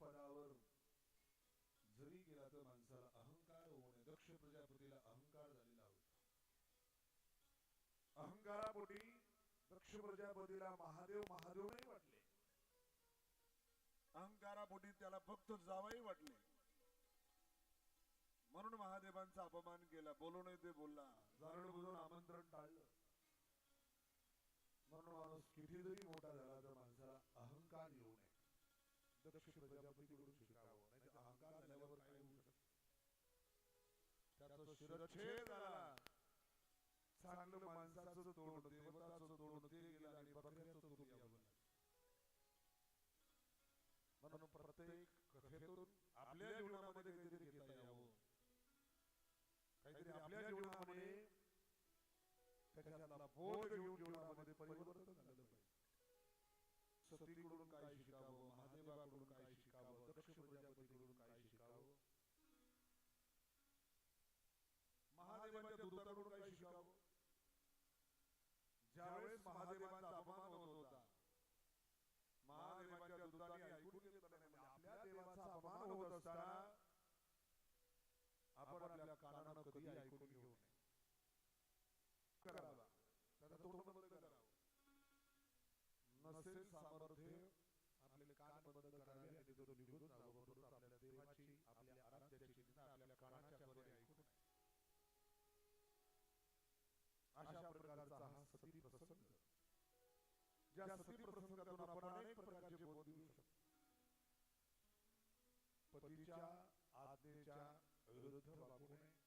पदावर जरी गेला तर माणसाला अहंकार होणे दक्ष प्रजापतीला अहंकार झालेला होता. अहंकारापोटी दक्ष प्रजापतीला महादेव महादेव नाही वाटले. अहंकारापोटी त्याला फक्त जावाही वाटले. म्हणून महादेवांचा अपमान केला. बोलू नये ते बोलला. जारण बुजून आमंत्रण टाळलं. म्हणून माणूस कितीतरी मोठा झाला तर माणसाला अहंकार येऊ नये दक्ष प्रजापतीकडून शिकावं. नाही अहंकार झाल्यावर काय होऊ शकत त्याचा शिरच्छेद झाला. चांगलं माणसाचं तोंड देवताचं तोंड ते गेलं आणि बकऱ्याचं तोंड यावं म्हणून प्रत्येक कथेतून आपल्या जीवनामध्ये काहीतरी घेता यावं. काहीतरी आपल्या जीवनामध्ये त्याच्यातला बोध घेऊन जीवनामध्ये ज्यावेळेस महाराज या सती प्रसंगातून आपण अनेक प्रकारचे पतीच्या आज्ञेच्या विरुद्ध वागू नये